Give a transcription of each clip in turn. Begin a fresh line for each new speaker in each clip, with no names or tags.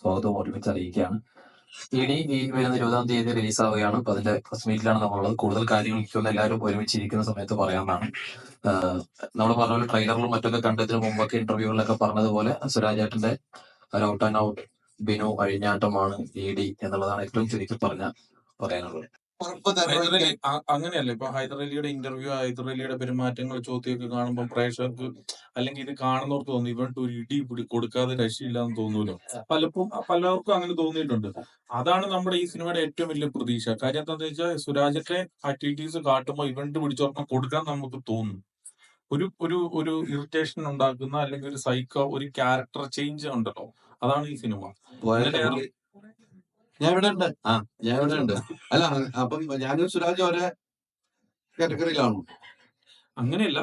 സ്വാഗതവും ഒരുമിച്ച് അറിയിക്കുകയാണ്. ഇനി ഈ വരുന്ന ഇരുപതാം തീയതി റിലീസ് ആവുകയാണ് അപ്പൊ അതിന്റെ ഫസ്റ്റ് മീറ്റിലാണ് നമ്മളുള്ളത്. കൂടുതൽ കാര്യങ്ങൾ എനിക്കൊന്ന് എല്ലാവരും ഒരുമിച്ചിരിക്കുന്ന സമയത്ത് പറയാമെന്നാണ് നമ്മൾ പറഞ്ഞ പോലെ ട്രെയിലറിലും മറ്റൊക്കെ കണ്ടതിന് മുമ്പൊക്കെ ഇന്റർവ്യൂകളിലൊക്കെ പറഞ്ഞതുപോലെ സുരാജേട്ടന്റെ ഔട്ട് ആൻഡ് ഔട്ട് ബിനു അഴിഞ്ഞാട്ടമാണ് ഇ ഡി എന്നുള്ളതാണ് ഏറ്റവും ചുരുക്കി പറഞ്ഞ പറയാനുള്ളത്.
അങ്ങനെയല്ല. ഇപ്പൊ ഹൈദർ അലിയുടെ ഇന്റർവ്യൂ ഹൈദർ അലിയുടെ പെരുമാറ്റങ്ങൾ ചോദ്യമൊക്കെ കാണുമ്പോൾ പ്രേക്ഷകർക്ക് അല്ലെങ്കിൽ ഇത് കാണുന്നവർക്ക് തോന്നി ഇവർക്ക് ഒരു ഇടി പിടി കൊടുക്കാതെ രക്ഷയില്ല എന്ന് തോന്നൂലോ പലപ്പോഴും പലർക്കും അങ്ങനെ തോന്നിയിട്ടുണ്ട്. അതാണ് നമ്മുടെ ഈ സിനിമയുടെ ഏറ്റവും വലിയ പ്രതീക്ഷ. കാര്യം എന്താണെന്ന് വെച്ചാൽ സുരാജിന്റെ ആക്ടിവിറ്റീസ് കാട്ടുമ്പോൾ ഇവന്റ് പിടിച്ചോർക്കാൻ കൊടുക്കാൻ നമുക്ക് തോന്നും. ഒരു ഒരു ഒരു ഇറിറ്റേഷൻ ഉണ്ടാക്കുന്ന അല്ലെങ്കിൽ ഒരു സൈക്കോ ഒരു ക്യാരക്ടർ ചേഞ്ച് ഉണ്ടല്ലോ. അതാണ് ഈ സിനിമ.
ഞാൻ ഇവിടെ ഉണ്ട്. ആ ഞാൻ ഇവിടെ ഉണ്ട്. അല്ല അപ്പൊ ഞാനും സുരാജ് ഒരേ കാറ്റഗറിയിലാണോ?
അങ്ങനെയല്ല.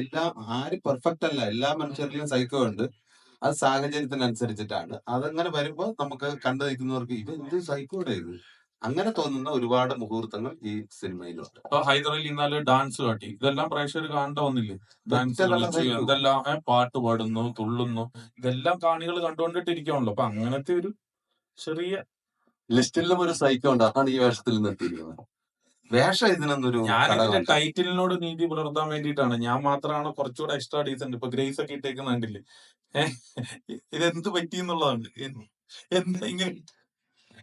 എല്ലാ ആര് പെർഫെക്റ്റ് അല്ല. എല്ലാ മനുഷ്യരിലും സൈക്കോ ഉണ്ട്. അത് സാഹചര്യത്തിനനുസരിച്ചിട്ടാണ്. അതങ്ങനെ വരുമ്പോ നമുക്ക് കണ്ടു നിൽക്കുന്നവർക്ക് ഇത് എന്ത് സൈക്കോടെ ഇത്? അങ്ങനെ തോന്നുന്ന ഒരുപാട് മുഹൂർത്തങ്ങൾ ഈ സിനിമയിലുണ്ട്.
ഹൈദർ ഇന്നാലെ ഡാൻസ് കാട്ടി. ഇതെല്ലാം പ്രേക്ഷകർ കാണേണ്ട വന്നില്ലേ ഡാൻസ് കളിച്ച് ഇതെല്ലാം പാട്ട് പാടുന്നു തുള്ളുന്നു. ഇതെല്ലാം കാണികൾ കണ്ടുകൊണ്ടിട്ടിരിക്കണല്ലോ അപ്പൊ അങ്ങനത്തെ ഒരു ചെറിയ
ലിസ്റ്റിലും ഒരു സൈക്കോ ഉണ്ട്. അതാണ് ഈ വേഷത്തിൽ നിർത്തിയിരിക്കുന്നത്. വേഷം ഇതിനൊന്നൊരു
ഞാൻ ഇതിന്റെ ടൈറ്റിലിനോട് നീതി പുലർത്താൻ വേണ്ടിയിട്ടാണ്. ഞാൻ മാത്രമാണ് കുറച്ചുകൂടെ എക്സ്ട്രാ ഡീസന്റ് ഇപ്പൊ ഗ്രേസ് ഒക്കെ ഇട്ടേക്കുന്ന കണ്ടില്ലേ ഇത് ഇതെന്ത് പറ്റി എന്നുള്ളതാണ്. എന്ത്- എന്താ ഇങ്ങനെ?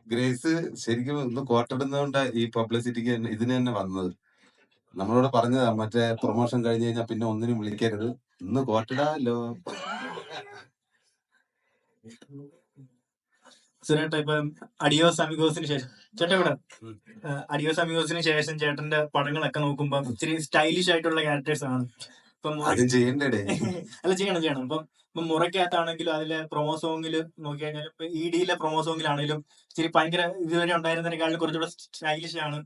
ഗ്രേസ് ശരിക്കും ഒന്ന് കോട്ടിടുന്നതുകൊണ്ട് ഈ പബ്ലിസിറ്റിക്ക് ഇതിന് തന്നെ വന്നത്. നമ്മളോട് പറഞ്ഞതാ മറ്റേ പ്രൊമോഷൻ കഴിഞ്ഞു കഴിഞ്ഞാൽ പിന്നെ ഒന്നിനും വിളിക്കരുത്. ഇന്ന് കോട്ടിടാലോ
സുരേട്ട ഇപ്പൊ അഡിയോസ് അമിഗോസിന് ശേഷം. ചേട്ടാ ഇവിടെ അഡിയോസ് അമിഗോസിന് ശേഷം ചേട്ടന്റെ പടങ്ങളൊക്കെ നോക്കുമ്പോ ഇച്ചിരി സ്റ്റൈലിഷ് ആയിട്ടുള്ള ക്യാരക്ടേഴ്സ് ആണ്. ഇപ്പം അല്ല ചെയ്യണം ചെയ്യണം. ഇപ്പം ഇപ്പം മുറയ്ക്കകത്താണെങ്കിലും അതിലെ പ്രൊമോ സോങ്ങിൽ നോക്കി കഴിഞ്ഞാൽ ഇപ്പൊ ഇ ഡിയിലെ പ്രൊമോ സോങ്ങിലാണെങ്കിലും ഇച്ചിരി ഭയങ്കര ഇതുവരെ ഉണ്ടായിരുന്നതിനേക്കാളും കുറച്ചുകൂടെ സ്റ്റൈലിഷ് ആണ്.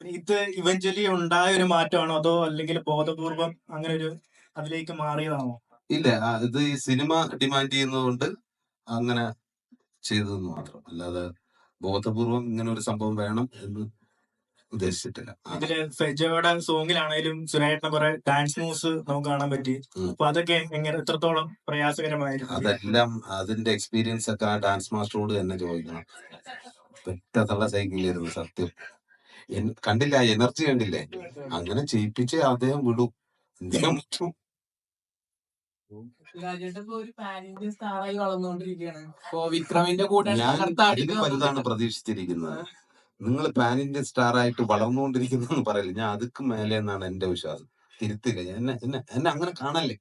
ഇത് ഇവഞ്ച്വലി ഉണ്ടായ ഒരു മാറ്റമാണോ? അതോ അല്ലെങ്കിൽ ബോധപൂർവം അങ്ങനെ ഒരു അതിലേക്ക് മാറിയതാണോ?
ഇല്ല ഇത് ഈ സിനിമ ഡിമാൻഡ് ചെയ്യുന്നതുകൊണ്ട് അങ്ങനെ ചെയ്തതെന്ന് മാത്രം. അല്ലാതെ ബോധപൂർവം ഇങ്ങനെ ഒരു സംഭവം വേണം എന്ന് ഉദ്ദേശിച്ചിട്ടില്ല. അതിൽ
ഇതിൽ ഫെജോയുടെ സോങ്ങിലാണെങ്കിലും സുരേട്ടന് കുറെ ഡാൻസ് മൂവ്സ് നമുക്ക് കാണാൻ പറ്റി. അപ്പൊ അതൊക്കെ എങ്ങനെ എത്രത്തോളം പ്രയാസകരമായിരുന്നു?
അതെല്ലാം അതിന്റെ എക്സ്പീരിയൻസ് ഒക്കെ ആ ഡാൻസ് മാസ്റ്ററോട് തന്നെ ചോദിക്കണം. പെറ്റത്തുള്ള സൈക്കിളിലായിരുന്നു സത്യം. കണ്ടില്ല എനർജി കണ്ടില്ലേ? അങ്ങനെ ചെയ്യിപ്പിച്ച് അദ്ദേഹം വിടും. എന്തിനും പറ്റും
രാജേട്ടൻ ഇപ്പൊ ഒരു പാൻ ഇന്ത്യൻ സ്റ്റാറായി വളർന്നുകൊണ്ടിരിക്കുകയാണ് ഇപ്പൊ വിക്രമിന്റെ കൂടെ
ഞാൻ
തകർത്ത്
ഇതിന് വലുതാണ് പ്രതീക്ഷിച്ചിരിക്കുന്നത്. നിങ്ങൾ പാൻ ഇന്ത്യൻ സ്റ്റാർ ആയിട്ട് വളർന്നുകൊണ്ടിരിക്കുന്നു എന്ന് പറയില്ല? ഞാൻ അതുക്ക് മേലെ എന്നാണ് എന്റെ വിശ്വാസം. തിരുത്തില്ല. ഞാൻ എന്നെ എന്നെ എന്നെ അങ്ങനെ കാണല്ലേ.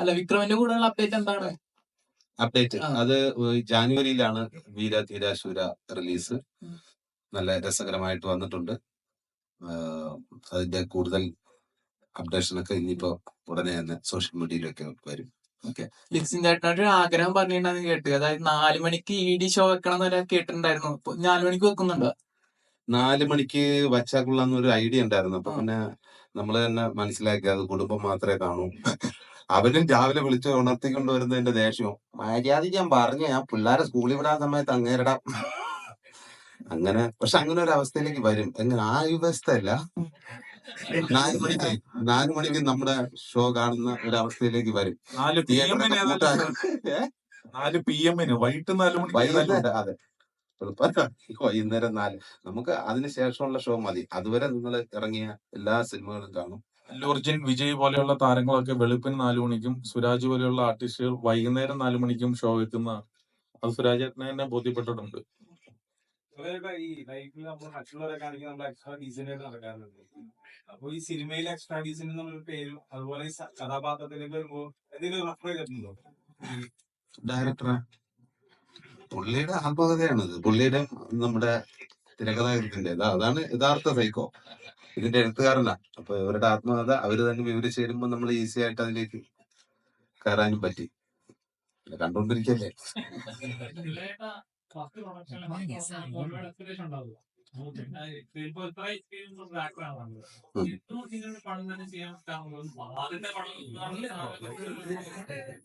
അല്ല വിക്രമിന്റെ കൂടെയുള്ള അപ്ഡേറ്റ് എന്താണ്?
അപ്ഡേറ്റ് അത് ജാനുവരിയിലാണ് വീര തീരാശൂര റിലീസ് നല്ല രസകരമായിട്ട് വന്നിട്ടുണ്ട്. അതിന്റെ കൂടുതൽ അപ്ഡേഷൻ ഒക്കെ ഇനിയിപ്പോ ഉടനെ തന്നെ സോഷ്യൽ മീഡിയയിലൊക്കെ വരും.
ലിക്സിൻ ചേട്ടനോട് ഒരു ആഗ്രഹം പറഞ്ഞിട്ടുണ്ടെന്ന് കേട്ടു. അതായത് നാലു മണിക്ക് ഇ ഡി ഷോ വെക്കണം എന്നൊരു കേട്ടിട്ടുണ്ടായിരുന്നു. നാല് മണിക്ക് വെക്കുന്നുണ്ടോ?
നാല് മണിക്ക് വച്ചാൽ കൊള്ളാന്ന് ഒരു ഐഡിയ ഉണ്ടായിരുന്നു. അപ്പൊ പിന്നെ നമ്മൾ തന്നെ മനസ്സിലാക്കി അത് കുടുംബം മാത്രമേ കാണൂ. അവനും രാവിലെ വിളിച്ച് ഉണർത്തിക്കൊണ്ട് വരുന്നതിന്റെ ദേഷ്യവും മര്യാദ ഞാൻ പറഞ്ഞു. ഞാൻ പിള്ളേരെ സ്കൂളിൽ വിടാൻ സമയത്ത് അങ്ങേരിടാം. അങ്ങനെ പക്ഷെ അങ്ങനെ ഒരു അവസ്ഥയിലേക്ക് വരും. എങ്ങനെ? ആ വ്യവസ്ഥയല്ല നാല് മണിക്ക് നാല് മണിക്ക് നമ്മുടെ ഷോ കാണുന്ന ഒരു അവസ്ഥയിലേക്ക് വരും.
നാല് പി
എം
എമ്മിന്? നാല് പി എമ്മിന്. വൈകിട്ട് നാല് മണിക്ക്
അതെ. വൈകുന്നേരം നാല്. നമുക്ക് അതിന് ശേഷമുള്ള ഷോ മതി. അതുവരെ നിങ്ങൾ ഇറങ്ങിയ എല്ലാ സിനിമകളും കാണും.
അല്ലു വിജയ് പോലെയുള്ള താരങ്ങളൊക്കെ വെളുപ്പിന് നാലു മണിക്കും സുരാജ് പോലെയുള്ള ആർട്ടിസ്റ്റുകൾ വൈകുന്നേരം നാലു മണിക്കും ഷോ വെക്കുന്ന അത് സുരാജ് ചേട്ടനെ തന്നെ ബോധ്യപ്പെട്ടിട്ടുണ്ട്.
ഇവരൊക്കെ ഈ ലൈഫിൽ നമ്മൾ മറ്റുള്ളവരെ കാണിക്കാൻ നമ്മൾ എക്സ്ട്രാ ആയിട്ട് നടക്കാറുണ്ട്. അപ്പൊ ഈ സിനിമയിൽ എക്സ്ട്രാ ഡീസന്റ് എന്നുള്ള പേരും അതുപോലെ കഥാപാത്രത്തിന്റെ കഥാപാത്രത്തിലേക്ക് വരുമ്പോ എന്തെങ്കിലും റെഫർ ചെയ്തിട്ടുണ്ടോ ഈ
ഡയറക്ടറെ പുള്ളിയുടെ ആത്മകഥയാണിത്. പുള്ളിയുടെ നമ്മുടെ തിരക്കഥാകൃത്തിന്റെ അതാണ് യഥാർത്ഥ സൈക്കോ ഇതിന്റെ എഴുത്തുകാരനാ. അപ്പൊ ഇവരുടെ ആത്മകഥ അവർ തന്നെ വിവരിച്ചു തരുമ്പോ നമ്മൾ ഈസി ആയിട്ട് അതിലേക്ക് കയറാനും പറ്റി. പിന്നെ കണ്ടോണ്ടിരിക്കല്ലേ
ഫസ്റ്റ് പ്രൊഡക്ഷനിൽ ഒരുപാട് എക്സ്പെക്ടേഷൻ ഉണ്ടാവുക ഇപ്പൊ ഇത്ര എക്സ്പീരിയൻസ് ബാക്ക്ഗ്രൗണ്ട്
ഉം.
ഏറ്റവും സിനിമ പടം തന്നെ ചെയ്യാൻ പറ്റാവുന്നത് ആദ്യത്തെ പടം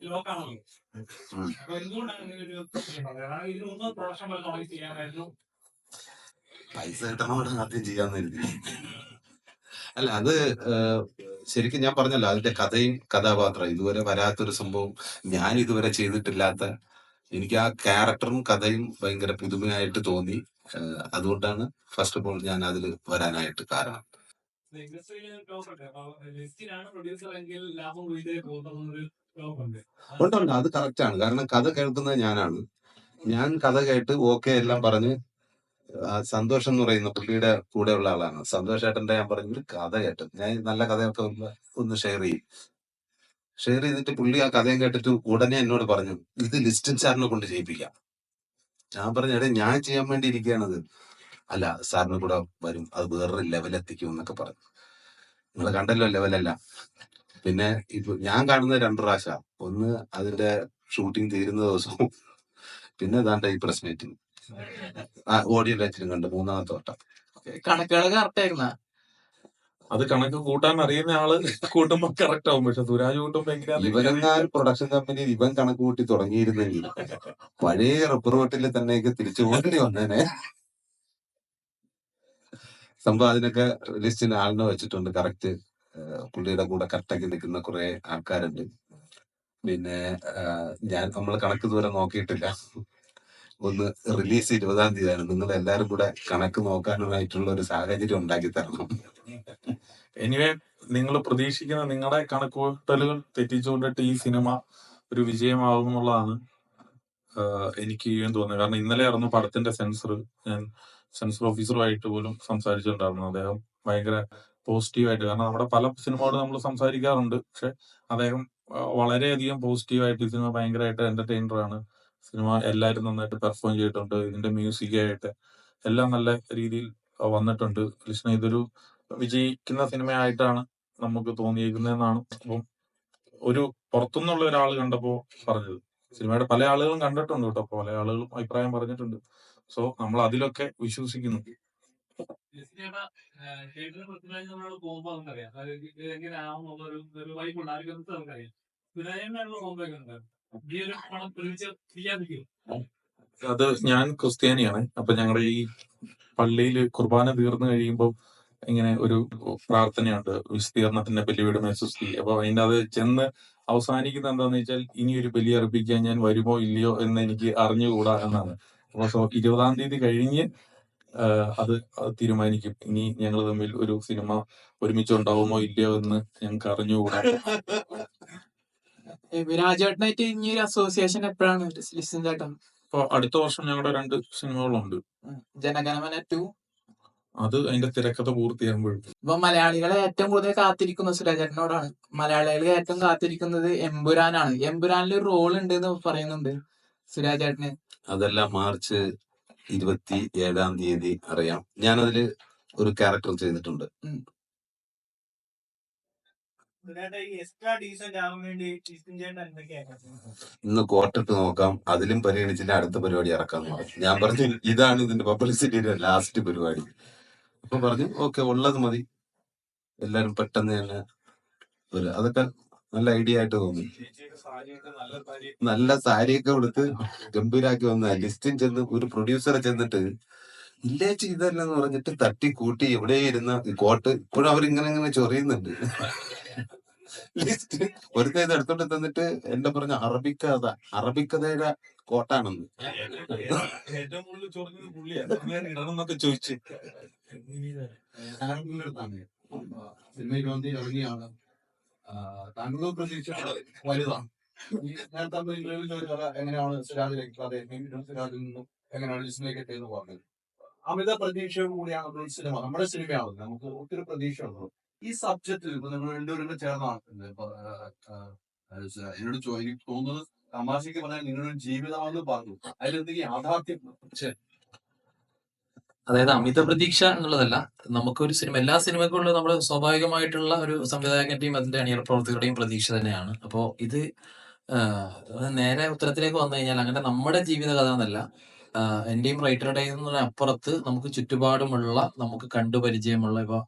ലോക്കാണല്ലോ
ഉം.
അപ്പൊ എന്തുകൊണ്ടാണ് ഇങ്ങനെ ഒരു കാരണം ഇതിന് മുമ്പ് പ്രൊഡക്ഷൻ പോലെ തുടങ്ങി ചെയ്യാമായിരുന്നു
പൈസ കിട്ടണം ആദ്യം ചെയ്യാന്ന് കരുതി. അല്ല അത് ശരിക്കും ഞാൻ പറഞ്ഞല്ലോ അതിന്റെ കഥയും കഥാപാത്രം ഇതുവരെ വരാത്തൊരു സംഭവം ഞാൻ ഇതുവരെ ചെയ്തിട്ടില്ലാത്ത എനിക്ക് ആ ക്യാരക്ടറും കഥയും ഭയങ്കര പുതുമയായിട്ട് തോന്നി. അതുകൊണ്ടാണ് ഫസ്റ്റ് ഓഫ് ഓൾ ഞാൻ അതിൽ വരാനായിട്ട് കാരണം. ഉണ്ട് അത് കറക്റ്റ് ആണ്. കാരണം കഥ കേൾക്കുന്നത് ഞാനാണ്. ഞാൻ കഥ കേട്ട് ഓക്കെ എല്ലാം പറഞ്ഞ് സന്തോഷം എന്ന് പറയുന്ന പുള്ളിയുടെ ഉള്ള ആളാണ്. സന്തോഷേട്ടന്റെ ഞാൻ പറഞ്ഞു കഥ കേട്ടു. ഞാൻ നല്ല കഥയൊക്കെ ഒന്ന് ഷെയർ ചെയ്യും. ഷെയർ ചെയ്തിട്ട് പുള്ളി ആ കഥയും കേട്ടിട്ട് ഉടനെ എന്നോട് പറഞ്ഞു ഇത് ലിസ്റ്റിൻ സാറിനെ കൊണ്ട് ചെയ്യിപ്പിക്കാം. ഞാൻ പറഞ്ഞു എടേ ഞാൻ ചെയ്യാൻ വേണ്ടി ഇരിക്കുകയാണത്. അല്ല സാറിന് കൂടെ വരും. അത് വേറൊരു ലെവലെത്തിക്കും എന്നൊക്കെ പറഞ്ഞു. നിങ്ങൾ കണ്ടല്ലോ ലെവലല്ല പിന്നെ ഇപ്പൊ ഞാൻ കാണുന്ന രണ്ടു പ്രാവശ്യ. ഒന്ന് അതിന്റെ ഷൂട്ടിംഗ് തീരുന്ന ദിവസവും പിന്നെ ദാണ്ട ഈ പ്രസ് ആ ഓഡിയോ ലാച്ചിലും കണ്ട് മൂന്നാമത്തെ വട്ടം.
കണക്കുകൾ കറക്റ്റ് ആയിരുന്ന?
അത് കണക്ക് കൂട്ടാൻ അറിയുന്ന ആൾ കൂട്ടുമ്പോ കറക്റ്റ് ആവും. പക്ഷെ സുരാജ് കൂട്ടുമ്പോ എങ്ങനെയാ
ഇവരെങ്ങാൻ പ്രൊഡക്ഷൻ കമ്പനി ഇവൻ കണക്ക് കൂട്ടി തുടങ്ങിയിരുന്നെങ്കിൽ പഴയ റബ്ബർ തന്നെ തിരിച്ചു പോകേണ്ടി വന്നേനെ. സംഭവം അതിനൊക്കെ ലിസ്റ്റിന് ആളിനെ വെച്ചിട്ടുണ്ട്. കറക്റ്റ് പുള്ളിയുടെ കൂടെ കറക്റ്റാക്കി നിൽക്കുന്ന കുറെ ആൾക്കാരുണ്ട്. പിന്നെ ഞാൻ നമ്മൾ കണക്ക് ദൂരെ നോക്കിയിട്ടില്ല. ഒന്ന് റിലീസ് ഇരുപതാം തീയതിയാണ്. നിങ്ങൾ എല്ലാവരും കൂടെ കണക്ക് നോക്കാനായിട്ടുള്ള ഒരു സാഹചര്യം ഉണ്ടാക്കി തരണം.
എനിവേ നിങ്ങൾ പ്രതീക്ഷിക്കുന്ന നിങ്ങളുടെ കണക്കുകൂട്ടലുകൾ തെറ്റിച്ചുകൊണ്ടിട്ട് ഈ സിനിമ ഒരു വിജയമാകും എന്നുള്ളതാണ് എനിക്ക് തോന്നുന്നത്. കാരണം ഇന്നലെ ആയിരുന്നു പടത്തിന്റെ സെൻസർ ഞാൻ സെൻസർ ഓഫീസറുമായിട്ട് പോലും സംസാരിച്ചിട്ടുണ്ടായിരുന്നു. അദ്ദേഹം ഭയങ്കര പോസിറ്റീവായിട്ട് കാരണം നമ്മുടെ പല സിനിമകളും നമ്മൾ സംസാരിക്കാറുണ്ട്. പക്ഷെ അദ്ദേഹം വളരെയധികം പോസിറ്റീവായിട്ട് ഈ സിനിമ ഭയങ്കരമായിട്ട് എന്റർടൈനർ ആണ് സിനിമ എല്ലാവരും നന്നായിട്ട് പെർഫോം ചെയ്തിട്ടുണ്ട്. ഇതിന്റെ മ്യൂസിക് ആയിട്ട് എല്ലാം നല്ല രീതിയിൽ വന്നിട്ടുണ്ട്. കൃഷ്ണ ഇതൊരു വിജയിക്കുന്ന സിനിമയായിട്ടാണ് നമുക്ക് തോന്നിയിരിക്കുന്നതെന്നാണ് അപ്പം ഒരു പുറത്തുനിന്നുള്ള ഒരാൾ കണ്ടപ്പോ പറഞ്ഞത്. സിനിമയുടെ പല ആളുകളും കണ്ടിട്ടുണ്ട് കേട്ടോ. പല ആളുകളും അഭിപ്രായം പറഞ്ഞിട്ടുണ്ട്. സോ നമ്മൾ അതിലൊക്കെ വിശ്വസിക്കുന്നു. അത് ഞാൻ ക്രിസ്ത്യാനിയാണ്. അപ്പൊ ഞങ്ങളുടെ ഈ പള്ളിയിൽ കുർബാന തീർന്നു കഴിയുമ്പോൾ ഇങ്ങനെ ഒരു പ്രാർത്ഥനയുണ്ട്. വിസ്തീർണത്തിന്റെ ബലിയുടെ മേസുസ്തി അപ്പൊ അതിന്റെ അത് ചെന്ന് അവസാനിക്കുന്ന എന്താന്ന് വെച്ചാൽ ഇനി ഒരു ബലി അർപ്പിക്കാൻ ഞാൻ വരുമോ ഇല്ലയോ എന്ന് എനിക്ക് അറിഞ്ഞുകൂടാ എന്നാണ്. അപ്പൊ സോ ഇരുപതാം തീയതി കഴിഞ്ഞ് അത് തീരുമാനിക്കും. ഇനി ഞങ്ങൾ തമ്മിൽ ഒരു സിനിമ ഒരുമിച്ച് ഉണ്ടാവുമോ ഇല്ലയോ എന്ന് ഞങ്ങൾക്ക് അറിഞ്ഞുകൂടാ.
രാജേട്ടനായിട്ട് ഇനി ഒരു അസോസിയേഷൻ എപ്പോഴാണ്? ചേട്ടൻ
അടുത്ത വർഷം ഞങ്ങളുടെ രണ്ട് സിനിമകളുണ്ട്.
ജനഗണമന ടു.
അത് അതിന്റെ തിരക്കഥ പൂർത്തിയാകുമ്പോഴും.
ഇപ്പൊ മലയാളികളെ ഏറ്റവും കൂടുതൽ കാത്തിരിക്കുന്ന സുരാജേട്ടനോടാണ് മലയാളികളെ ഏറ്റവും കാത്തിരിക്കുന്നത് എമ്പുരാനാണ്. എമ്പുരാനിൽ ഒരു റോൾ ഉണ്ട് എന്ന് പറയുന്നുണ്ട് സുരാജേട്ടന്
അതെല്ലാം മാർച്ച് ഇരുപത്തി ഏഴാം തീയതി അറിയാം. ഞാനതിൽ ഒരു ക്യാരക്ടർ ചെയ്തിട്ടുണ്ട്. ഇന്ന് കോട്ടിട്ട് നോക്കാം. അതിലും പരിഗണിച്ചില്ല അടുത്ത പരിപാടി ഇറക്കാന്ന് പറഞ്ഞു. ഞാൻ പറഞ്ഞു ഇതാണ് ഇതിന്റെ പബ്ലിസിറ്റിയുടെ ലാസ്റ്റ് പരിപാടി. അപ്പൊ പറഞ്ഞു ഓക്കെ ഉള്ളത് മതി. എല്ലാരും പെട്ടെന്ന് തന്നെ വരും അതൊക്കെ നല്ല ഐഡിയ ആയിട്ട് തോന്നി.
നല്ല
സാരിയൊക്കെ കൊടുത്ത് ഗംഭീരാക്കി വന്ന ലിസ്റ്റിൻ ചെന്ന് ഒരു പ്രൊഡ്യൂസറെ ചെന്നിട്ട് ഇല്ലേ ചെയ്തല്ലെന്ന് പറഞ്ഞിട്ട് തട്ടി കൂട്ടി എവിടെ ഇരുന്ന കോട്ട്? ഇപ്പോഴും അവരിങ്ങനെ ഇങ്ങനെ ചൊറിയുന്നുണ്ട്. ലിസ്റ്റ് ഒരു കൈ എടുത്തോണ്ട് തന്നിട്ട് എന്റെ പറഞ്ഞ അറബിക്കഥ അറബിക്കഥയുടെ കോട്ടാണെന്ന്.
ഏറ്റവും കൂടുതൽ ചൊറിഞ്ഞത് പുള്ളിയാണ് ചോദിച്ചു.
സിനിമയിൽ വന്ന് ഇറങ്ങിയാണ് താങ്കളുടെ പ്രതീക്ഷ വലുതാണ് ഈ നേരത്തെ ഇന്റർവ്യൂ ചോദിച്ചാൽ എങ്ങനെയാണ് സിരാജിലേക്ക് അദ്ദേഹം സിരാജിൽ നിന്നും എങ്ങനെയാണ് ലിസ്റ്റിലേക്ക് എത്തിയെന്ന് പറഞ്ഞത്? അമിത പ്രതീക്ഷയോട് കൂടിയാണ് നമ്മൾ സിനിമ. നമ്മുടെ സിനിമയാണ്. നമുക്ക് ഒത്തിരി പ്രതീക്ഷ ഉള്ളത് ഈ സബ്ജക്റ്റിൽ ഇപ്പൊ നിങ്ങൾ രണ്ടുപേരും ചേർന്നാണ് എന്നോട് എനിക്ക് തോന്നുന്നത് തമാശക്ക് പറഞ്ഞാൽ നിങ്ങളുടെ ഒരു ജീവിതമാണെന്ന് പറഞ്ഞു. അതിലെന്തെങ്കിലും യാഥാർത്ഥ്യം
അതായത് അമിത പ്രതീക്ഷ എന്നുള്ളതല്ല. നമുക്കൊരു സിനിമ എല്ലാ സിനിമകളിലും നമ്മൾ സ്വാഭാവികമായിട്ടുള്ള ഒരു സംവിധായകന്റെയും അതിന്റെ അണിയറ പ്രവർത്തകരുടെയും പ്രതീക്ഷ തന്നെയാണ്. അപ്പോൾ ഇത് നേരെ ഉത്തരത്തിലേക്ക് വന്നു കഴിഞ്ഞാൽ അങ്ങനെ നമ്മുടെ ജീവിത കഥ എന്നല്ല എന്റെയും റൈറ്ററുടെയും അപ്പുറത്ത് നമുക്ക് ചുറ്റുപാടുമുള്ള നമുക്ക് കണ്ടുപരിചയമുള്ള ഇപ്പൊ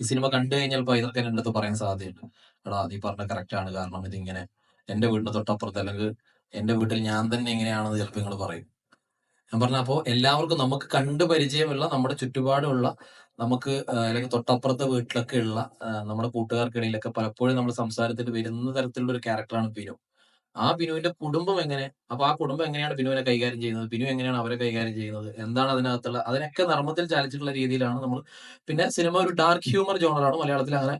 ഈ സിനിമ കണ്ടു കഴിഞ്ഞാൽ ഇപ്പൊ ഇതൊക്കെ എന്റെ അടുത്ത് പറയാൻ സാധ്യതയുണ്ട്. എടാ നീ പറഞ്ഞ കറക്റ്റ് ആണ്. കാരണം ഇതിങ്ങനെ എന്റെ വീടിന്റെ തൊട്ടപ്പുറത്ത് അല്ലെങ്കിൽ എന്റെ വീട്ടിൽ ഞാൻ തന്നെ ഇങ്ങനെയാണെന്ന് ചിലപ്പോൾ നിങ്ങൾ പറയും. ഞാൻ പറഞ്ഞ അപ്പോ എല്ലാവർക്കും നമുക്ക് കണ്ടു പരിചയമുള്ള നമ്മുടെ ചുറ്റുപാടുമുള്ള നമുക്ക് അല്ലെങ്കിൽ തൊട്ടപ്പുറത്തെ വീട്ടിലൊക്കെ ഉള്ള നമ്മുടെ കൂട്ടുകാർക്കിടയിലൊക്കെ പലപ്പോഴും നമ്മൾ സംസാരത്തിൽ വരുന്ന തരത്തിലുള്ള ഒരു ക്യാരക്ടറാണ് പിനു ആ ബിനുവിന്റെ കുടുംബം എങ്ങനെ? അപ്പൊ ആ കുടുംബം എങ്ങനെയാണ് ബിനുവിനെ കൈകാര്യം ചെയ്യുന്നത്? ബിനു എങ്ങനെയാണ് അവരെ കൈകാര്യം ചെയ്യുന്നത്? എന്താണ് അതിനകത്തുള്ള അതിനൊക്കെ നർമ്മത്തിൽ ചാലിച്ചിട്ടുള്ള രീതിയിലാണ് നമ്മൾ പിന്നെ സിനിമ ഒരു ഡാർക്ക് ഹ്യൂമർ ജോണറാണ് മലയാളത്തിൽ അങ്ങനെ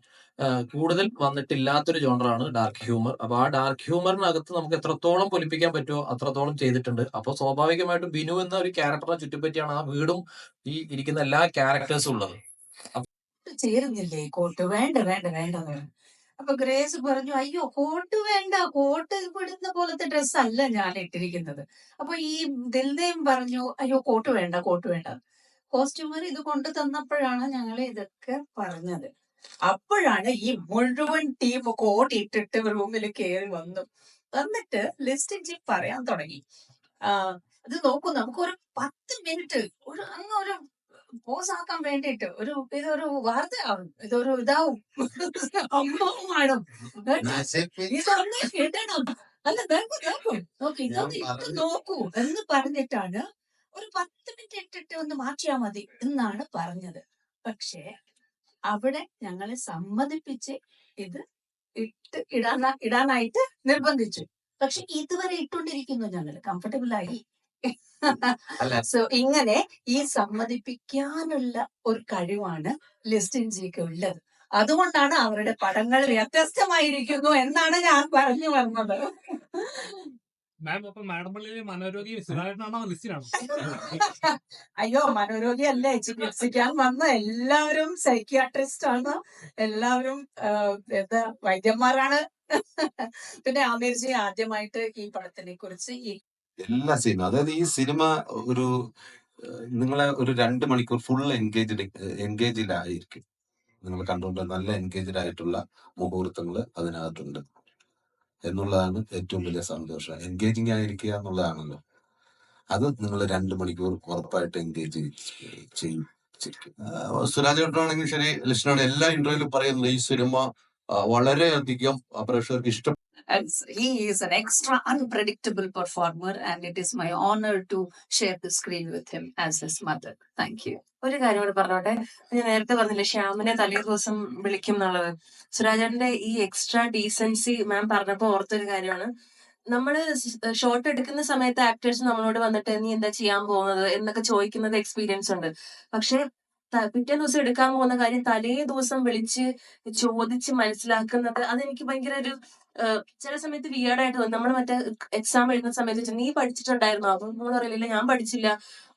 കൂടുതൽ വന്നിട്ടില്ലാത്തൊരു ജോണറാണ് ഡാർക്ക് ഹ്യൂമർ അപ്പൊ ആ ഡാർക്ക് ഹ്യൂമറിനകത്ത് നമുക്ക് എത്രത്തോളം പൊലിപ്പിക്കാൻ പറ്റുമോ അത്രത്തോളം ചെയ്തിട്ടുണ്ട്. അപ്പൊ സ്വാഭാവികമായിട്ടും ബിനു എന്ന ഒരു ക്യാരക്ടറിനെ ചുറ്റിപ്പറ്റിയാണ് ആ വീടും ഈ ഇരിക്കുന്ന എല്ലാ ക്യാരക്ടേഴ്സും ഉള്ളത്.
ചേരുന്നില്ലേ കോട്ട് വേണ്ട വേണ്ട വേണ്ട. അപ്പൊ ഗ്രേസ് പറഞ്ഞു അയ്യോ കോട്ട് വേണ്ട കോട്ട് ഇവിടുന്ന പോലത്തെ ഡ്രസ് അല്ല ഞാൻ ഇട്ടിരിക്കുന്നത്. അപ്പൊ ഈ ദിൽനയും പറഞ്ഞു അയ്യോ കോട്ട് വേണ്ട കോട്ട് വേണ്ട. കോസ്റ്റ്യൂമർ ഇത് കൊണ്ടു തന്നപ്പോഴാണ് ഞങ്ങൾ ഇതൊക്കെ പറഞ്ഞത്. അപ്പോഴാണ് ഈ മുഴുവൻ ടീം കോട്ട് ഇട്ടിട്ട് റൂമിൽ കയറി വന്നു. വന്നിട്ട് ലിസ്റ്റ് ജി പറയാൻ തുടങ്ങി. ഇത് നോക്കൂ നമുക്ക് ഒരു പത്ത് മിനിറ്റ് ഒരു അങ്ങ് ഒരു പോസ് ആക്കാൻ വേണ്ടിയിട്ട് ഒരു ഇതൊരു വാർത്തയാവും ഇതൊരു ഇതാവും. സംഭവമാണ് ഇതൊന്ന് കിട്ടണം അല്ല നോക്കൂ നോക്കൂ. നോക്കൂ ഇതൊന്ന് ഇട്ട് നോക്കൂ എന്ന് പറഞ്ഞിട്ടാണ് ഒരു പത്ത് മിനിറ്റ് ഇട്ടിട്ട് ഒന്ന് മാറ്റിയാ മതി എന്നാണ് പറഞ്ഞത്. പക്ഷേ അവിടെ ഞങ്ങളെ സമ്മതിപ്പിച്ച് ഇത് ഇട്ട് ഇടാന ഇടാനായിട്ട് നിർബന്ധിച്ചു. പക്ഷെ ഇതുവരെ ഇട്ടുകൊണ്ടിരിക്കുന്നു ഞങ്ങൾ കംഫർട്ടബിൾ ആയി സോ ഇങ്ങനെ ഈ സമ്മതിപ്പിക്കാനുള്ള ഒരു കഴിവാണ് ലിസ്റ്റിൻ ജിക്ക് ഉള്ളത്. അതുകൊണ്ടാണ് അവരുടെ പടങ്ങൾ വ്യത്യസ്തമായിരിക്കുന്നു എന്നാണ് ഞാൻ പറഞ്ഞു വന്നത്.
മാം അപ്പൊ മനോരോഗി
അയ്യോ മനോരോഗി അല്ലേ ചികിത്സിക്കാൻ വന്ന എല്ലാവരും സൈക്യാട്രിസ്റ്റ് ആണ് എല്ലാവരും എന്താ വൈദ്യന്മാരാണ്. പിന്നെ ആമീർജി ആദ്യമായിട്ട് ഈ പടത്തിനെ കുറിച്ച് ഈ
എല്ലാ സീനും അതായത് ഈ സിനിമ ഒരു നിങ്ങളെ ഒരു രണ്ട് മണിക്കൂർ ഫുൾ എൻഗേജ്ഡ് എൻഗേജിലായിരിക്കും നിങ്ങൾ കണ്ടുകൊണ്ട് നല്ല എൻഗേജ്ഡ് ആയിട്ടുള്ള മുഹൂർത്തങ്ങൾ അതിനകത്തുണ്ട്. എന്നുള്ളതാണ് ഏറ്റവും വലിയ സന്തോഷം. എൻഗേജിങ് ആയിരിക്കുക എന്നുള്ളതാണല്ലോ. അത് നിങ്ങൾ രണ്ട് മണിക്കൂർ ഉറപ്പായിട്ട് എൻഗേജ് ചെയ്യും.
സുരാജ് ഏട്ടനാണെങ്കിൽ ശരി ലക്ഷ്മണ എല്ലാ ഇന്റർവ്യൂവിലും പറയുന്നത് ഈ സിനിമ വളരെയധികം പ്രേക്ഷകർക്ക് ഇഷ്ടം
And he is an extra unpredictable performer, and it is my honor to share the screen with him as his mother. Thank you.
ഒരു കാര്യം കൂടെ പറഞ്ഞോട്ടെ? ഞാൻ നേരത്തെ പറഞ്ഞില്ലേ ശ്യാമിനെ തലേ ദിവസം വിളിക്കും എന്നുള്ളത്. സുരാജേട്ടന്റെ ഈ എക്സ്ട്രാ ഡീസൻസി മാം പറഞ്ഞപ്പോ ഓർത്തൊരു കാര്യമാണ്. നമ്മൾ ഷോട്ട് എടുക്കുന്ന സമയത്ത് ആക്ടേഴ്സ് നമ്മളോട് വന്നിട്ട് നീ എന്താ ചെയ്യാൻ പോകുന്നത്? എന്നൊക്കെ ചോദിക്കുന്നത് എക്സ്പീരിയൻസ് ഉണ്ട്. പക്ഷെ പിറ്റേ ദിവസം എടുക്കാൻ പോകുന്ന കാര്യം തലേ ദിവസം വിളിച്ച് ചോദിച്ച് മനസ്സിലാക്കുന്നത് അതെനിക്ക് ഭയങ്കര ഒരു ചില സമയത്ത് വിയേർഡായിട്ട് തോന്നും നമ്മൾ മറ്റേ എക്സാം എഴുതുന്ന സമയത്ത് നീ പഠിച്ചിട്ടുണ്ടായിരുന്നോ? അപ്പം നമ്മൾ പറയില്ല ഞാൻ പഠിച്ചില്ല.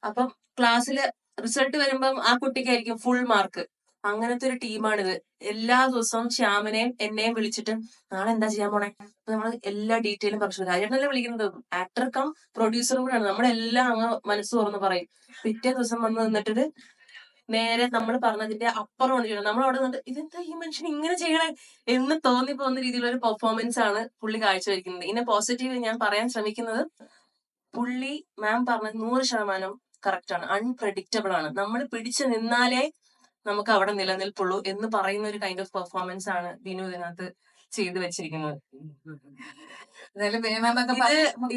അപ്പം ക്ലാസ്സിൽ റിസൾട്ട് വരുമ്പം ആ കുട്ടിക്കായിരിക്കും ഫുൾ മാർക്ക് അങ്ങനത്തെ ഒരു ടീമാണിത് എല്ലാ ദിവസവും ശ്യാമനെയും എന്നെയും വിളിച്ചിട്ട് നാളെ എന്താ ചെയ്യാൻ പോണേ? അപ്പൊ നമ്മൾ എല്ലാ ഡീറ്റെയിലും പറഞ്ഞു. രാജേട്ടനല്ലേ വിളിക്കുന്നത്. ആക്ടർ കം പ്രൊഡ്യൂസറും കൂടെയാണ് നമ്മളെല്ലാം അങ്ങ് മനസ്സ് തുറന്ന് പറയും. പിറ്റേ ദിവസം വന്ന് നിന്നിട്ട് നേരെ നമ്മൾ പറഞ്ഞതിന്റെ അപ്പുറമാണ് ചെയ്യണം നമ്മൾ അവിടെ നിന്നിട്ട് ഇതെന്താ ഈ മനുഷ്യൻ ഇങ്ങനെ ചെയ്യണേ എന്ന് തോന്നി പോകുന്ന രീതിയിലുള്ള ഒരു പെർഫോമൻസ് ആണ് പുള്ളി കാഴ്ചവെക്കുന്നത്. ഇന്ന പോസിറ്റീവ് ഞാൻ പറയാൻ ശ്രമിക്കുന്നത്. പുള്ളി മാം പറഞ്ഞത് നൂറ് ശതമാനം കറക്റ്റ് ആണ്. അൺപ്രഡിക്റ്റബിൾ ആണ്. നമ്മൾ പിടിച്ചു നിന്നാലേ നമുക്ക് അവിടെ നിലനിൽപ്പുള്ളൂ എന്ന് പറയുന്ന ഒരു കൈൻഡ് ഓഫ് പെർഫോമൻസ് ആണ് വിനു ഇതിനകത്ത് ചെയ്തു വെച്ചിരിക്കുന്നത്. ഇത്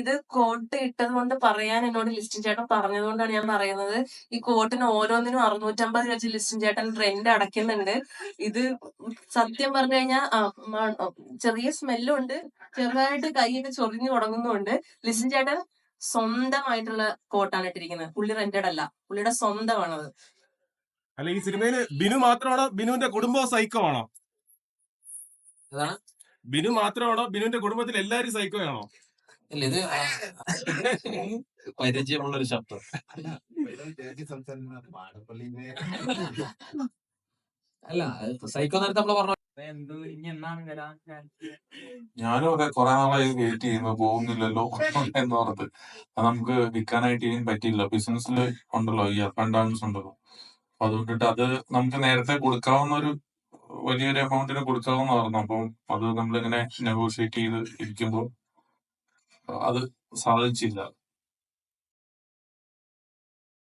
ഇത് കോട്ട് ഇട്ടത് കൊണ്ട് പറയാൻ എന്നോട് ലിസ്റ്റിൻ ചേട്ടൻ പറഞ്ഞതുകൊണ്ടാണ് ഞാൻ പറയുന്നത്. ഈ കോട്ടിന് ഓരോന്നിനും അറുന്നൂറ്റമ്പത് വെച്ച് ലിസ്റ്റിൻ ചേട്ടൻ റെന്റ് അടയ്ക്കുന്നുണ്ട്. ഇത് സത്യം പറഞ്ഞു കഴിഞ്ഞാൽ ചെറിയ സ്മെല്ലും ഉണ്ട്. ചെറുതായിട്ട് കൈയൊക്കെ ചൊറിഞ്ഞു തുടങ്ങുന്നുണ്ട് ലിസ്റ്റിൻ ചേട്ടൻ സ്വന്തമായിട്ടുള്ള കോട്ടാണ് ഇട്ടിരിക്കുന്നത്. പുള്ളി റെന്റഡ് അല്ല. പുള്ളിയുടെ സ്വന്തമാണത്.
അല്ല ഈ സിനിമയിൽ ബിനു മാത്രമാണോ ബിനുവിന്റെ കുടുംബവും സൈക്കോ ആണോ?
അതാണ്
ബിനു മാത്രമാണോ? ബിനുവിന്റെ കുടുംബത്തിൽ എല്ലാരും സൈക്കോ ആണോ
അല്ല ഇത് പരിചയമുള്ള ഒരു ശബ്ദം. അല്ല സൈക്കോ നേരത്തെ നമ്മൾ പറഞ്ഞു
എന്ത്? ഇനി എന്നാണ് വരാൻ ഞാൻ
ഞാനും അതെ കുറെ നാളായി വെയിറ്റ് ചെയ്യുന്നു പോകുന്നില്ലല്ലോ എന്ന് പറഞ്ഞത് അത് നമുക്ക് വിൽക്കാനായിട്ട് ഇനിയും പറ്റില്ല ബിസിനസ്സിൽ ഉണ്ടല്ലോ ഈ അപ്പ് ആൻഡ് ഡൗൺസ് ഉണ്ടല്ലോ. അപ്പൊ അതുകൊണ്ടിട്ട് അത് നമുക്ക് നേരത്തെ കൊടുക്കാവുന്ന ഒരു വലിയൊരു എമൗണ്ടിന് കൊടുത്തതെന്ന് പറഞ്ഞു അപ്പം അത് നമ്മളിങ്ങനെ നെഗോഷിയേറ്റ് ചെയ്ത് ഇരിക്കുമ്പോൾ അത് സാധിച്ചില്ല.